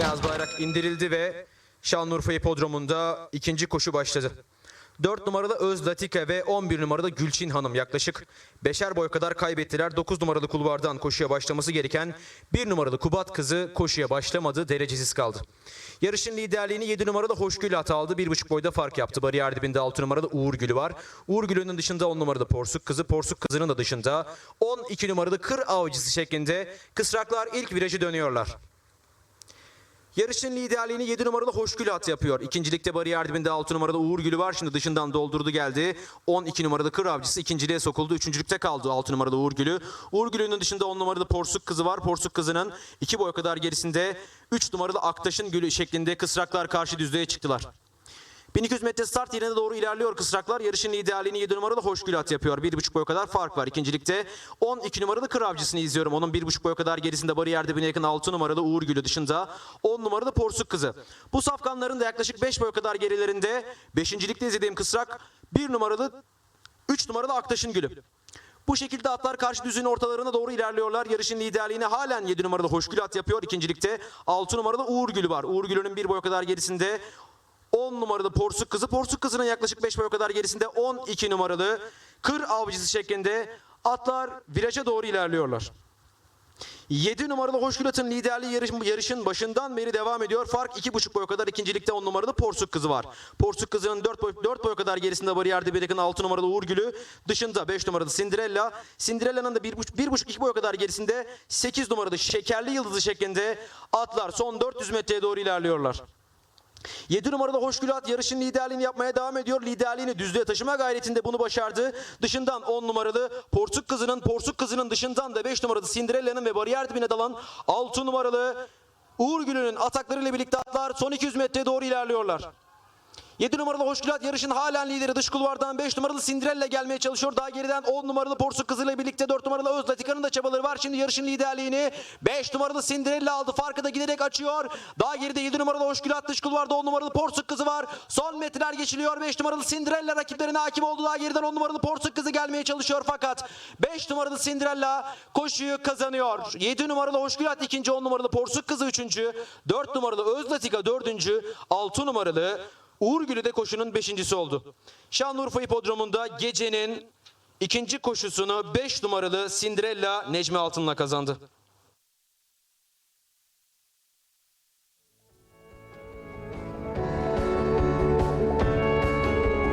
Beyaz bayrak indirildi ve Şanlıurfa Hipodromu'nda ikinci koşu başladı. 4 numaralı Öz Latika ve 11 numaralı Gülçin Hanım yaklaşık 5'er boy kadar kaybettiler. 9 numaralı kulvardan koşuya başlaması gereken 1 numaralı Kubat kızı koşuya başlamadı. Derecesiz kaldı. Yarışın liderliğini 7 numaralı Hoşgül at aldı. 1,5 boyda fark yaptı. Bariyer dibinde 6 numaralı Uğur Gülü var. Uğur Gülü'nün dışında 10 numaralı Porsuk kızı. Porsuk kızının da dışında 12 numaralı Kır Avcısı şeklinde kısraklar ilk virajı dönüyorlar. Yarışın liderliğini 7 numaralı Hoşgül at yapıyor. İkincilikte bariyer dibinde 6 numaralı Uğur Gülü var. Şimdi dışından doldurdu geldi. 12 numaralı Kır Avcısı ikinciliğe sokuldu. Üçüncülükte kaldı 6 numaralı Uğur Gülü. Uğur Gülü'nün dışında 10 numaralı Porsuk Kızı var. Porsuk Kızı'nın 2 boy kadar gerisinde 3 numaralı Aktaş'ın Gülü şeklinde kısraklar karşı düzlüğe çıktılar. 1200 metre start yerine doğru ilerliyor kısraklar. Yarışın liderliğini 7 numaralı Hoşgül at yapıyor. 1,5 boy kadar fark var. İkincilikte 12 numaralı Kır Avcısı'nı izliyorum. Onun 1,5 boy kadar gerisinde bariyer dibine yakın 6 numaralı Uğur Gülü dışında 10 numaralı Porsuk Kızı. Bu safkanların da yaklaşık 5 boy kadar gerilerinde 5. izlediğim kısrak 1 numaralı 3 numaralı Aktaş'ın Gülü. Bu şekilde atlar karşı düzün ortalarına doğru ilerliyorlar. Yarışın liderliğini halen 7 numaralı Hoşgül at yapıyor. İkincilikte 6 numaralı Uğur Gülü var. Uğur Gülü'nün 1 boy kadar gerisinde 10 numaralı Porsuk Kızı. Porsuk Kızı'nın yaklaşık 5 boy kadar gerisinde 12 numaralı Kır Avcısı şeklinde atlar viraja doğru ilerliyorlar. 7 numaralı Hoşgül At'ın liderliği yarış, yarışın başından beri devam ediyor. Fark 2,5 boy kadar ikincilikte 10 numaralı Porsuk Kızı var. Porsuk Kızı'nın 4 boy, 4 boy kadar gerisinde bariyer dibe yakın 6 numaralı Uğur Gülü. Dışında 5 numaralı Cinderella. Cinderella'nın da 1,5-2 boy kadar gerisinde 8 numaralı Şekerli Yıldızı şeklinde atlar son 400 metreye doğru ilerliyorlar. 7 numaralı Hoşgül At yarışın liderliğini yapmaya devam ediyor. Liderliğini düzlüğe taşıma gayretinde bunu başardı. Dışından 10 numaralı Porsuk Kızı'nın, Porsuk Kızı'nın dışından da 5 numaralı Cinderella'nın ve bariyer dibine dalan 6 numaralı Uğur Gülü'nün ataklarıyla birlikte atlar son 200 metreye doğru ilerliyorlar. 7 numaralı Hoşgülat yarışın halen lideri dış kulvardan 5 numaralı Cinderella gelmeye çalışıyor. Daha geriden 10 numaralı Porsuk kızıyla birlikte 4 numaralı Öz Latika'nın da çabaları var. Şimdi yarışın liderliğini 5 numaralı Cinderella aldı. Farkı da giderek açıyor. Daha geride 7 numaralı Hoşgülat dış kulvarda 10 numaralı Porsuk kızı var. Son metreler geçiliyor. 5 numaralı Cinderella rakiplerine hakim oldu. Daha geriden 10 numaralı Porsuk kızı gelmeye çalışıyor fakat 5 numaralı Cinderella koşuyu kazanıyor. 7 numaralı Hoşgülat ikinci 10 numaralı Porsuk kızı üçüncü. 4 numaralı Öz Latika dördüncü. 6 numaralı Uğur Gülü de koşunun beşincisi oldu. Şanlıurfa Hipodromu'nda gecenin ikinci koşusunu 5 numaralı Cinderella Necmi Altın'la kazandı.